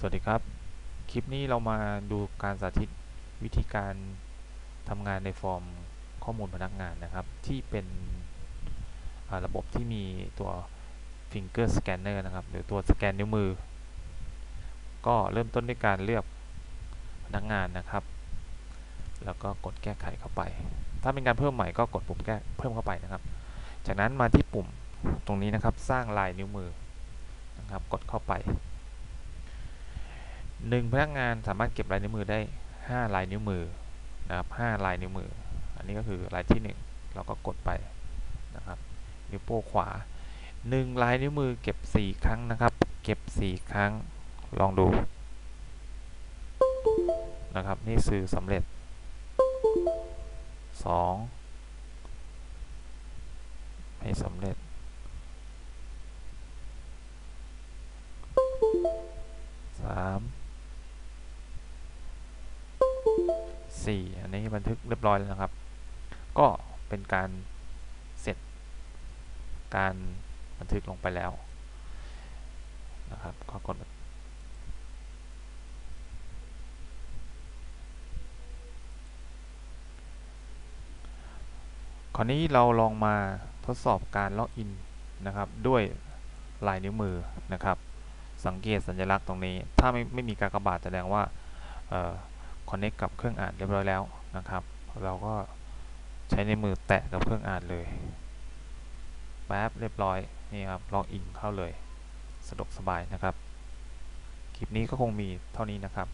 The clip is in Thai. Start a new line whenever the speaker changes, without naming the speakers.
สวัสดีครับ คลิปนี้เรามาดูการสาธิตวิธีการทำงานในฟอร์มข้อมูลพนักงานนะครับ ที่เป็นระบบที่มีตัว finger scanner นะครับ หรือตัวสแกนนิ้วมือ ก็เริ่มต้นด้วยการเลือกพนักงานนะครับ แล้วก็กดแก้ไขเข้าไป ถ้าเป็นการเพิ่มใหม่ก็กดปุ่มแก้เพิ่มเข้าไปนะครับ จากนั้นมาที่ปุ่มตรงนี้นะครับ สร้างลายนิ้วมือนะครับ กดเข้าไป หนึ่งพนักงานสามารถเก็บลายนิ้วมือได้ 5 ลายนิ้วมือนะครับ5ลายนิ้วมือ อันนี้ก็คือลายที่ 1 เราก็กดไปนะครับนิ้วโป้งขวา 1 ลายนิ้วมือเก็บ 4 ครั้งนะครับ เก็บ 4 ครั้งลองดูนะครับนี่คือสำเร็จ2ไม่สำเร็จสามสี่อันนี้บันทึกเรียบร้อยแล้วนะครับ ก็เป็นการเสร็จการบันทึกลงไปแล้วนะครับก็กดคราวนี้เราลองมาทดสอบการล็อกอินนะครับด้วยลายนิ้วมือนะครับ สังเกตสัญลักษณ์ตรงนี้ ถ้าไม่ไม่มีกากบาทแสดงว่า คอนเน c t กับเครื่องอ่านเรียบร้อยแล้วนะครับ เราก็ใช้ในมือแตะกับเครื่องอ่านเลยแป๊บเรียบร้อยนี่ครับล็อกอินเข้าเลย สะดวกสบายนะครับ คลิปนี้ก็คงมีเท่านี้นะครับ